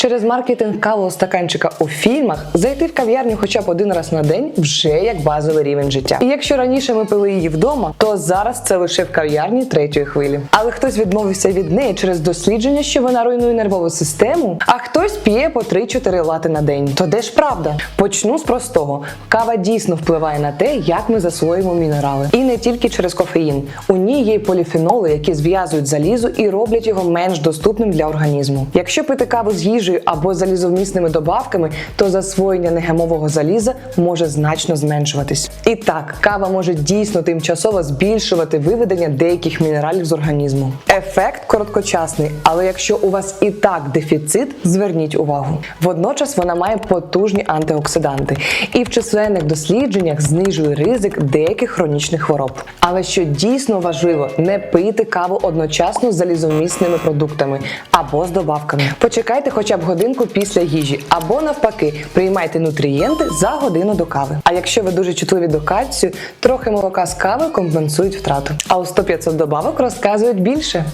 Через маркетинг кавового стаканчика у фільмах зайти в кав'ярню хоча б один раз на день вже як базовий рівень життя. І якщо раніше ми пили її вдома, то зараз це лише в кав'ярні третьої хвилі. Але хтось відмовився від неї через дослідження, що вона руйнує нервову систему, а хтось п'є по 3-4 лати на день. То де ж правда? Почну з простого: кава дійсно впливає на те, як ми засвоюємо мінерали, і не тільки через кофеїн. У ній є поліфеноли, які зв'язують залізо і роблять його менш доступним для організму. Якщо пити каву з їжею або залізовмісними добавками, то засвоєння негемового заліза може значно зменшуватись. І так, кава може дійсно тимчасово збільшувати виведення деяких мінералів з організму. Ефект короткочасний, але якщо у вас і так дефіцит, зверніть увагу. Водночас вона має потужні антиоксиданти і в численних дослідженнях знижує ризик деяких хронічних хвороб. Але що дійсно важливо, не пийте каву одночасно з залізомісними продуктами або з добавками. Почекайте хоча б годинку після їжі, або навпаки, приймайте нутрієнти за годину до кави. А якщо ви дуже чутливі до кальцію, трохи молока з кави компенсують втрату. А у 100-500 добавок розказують більше.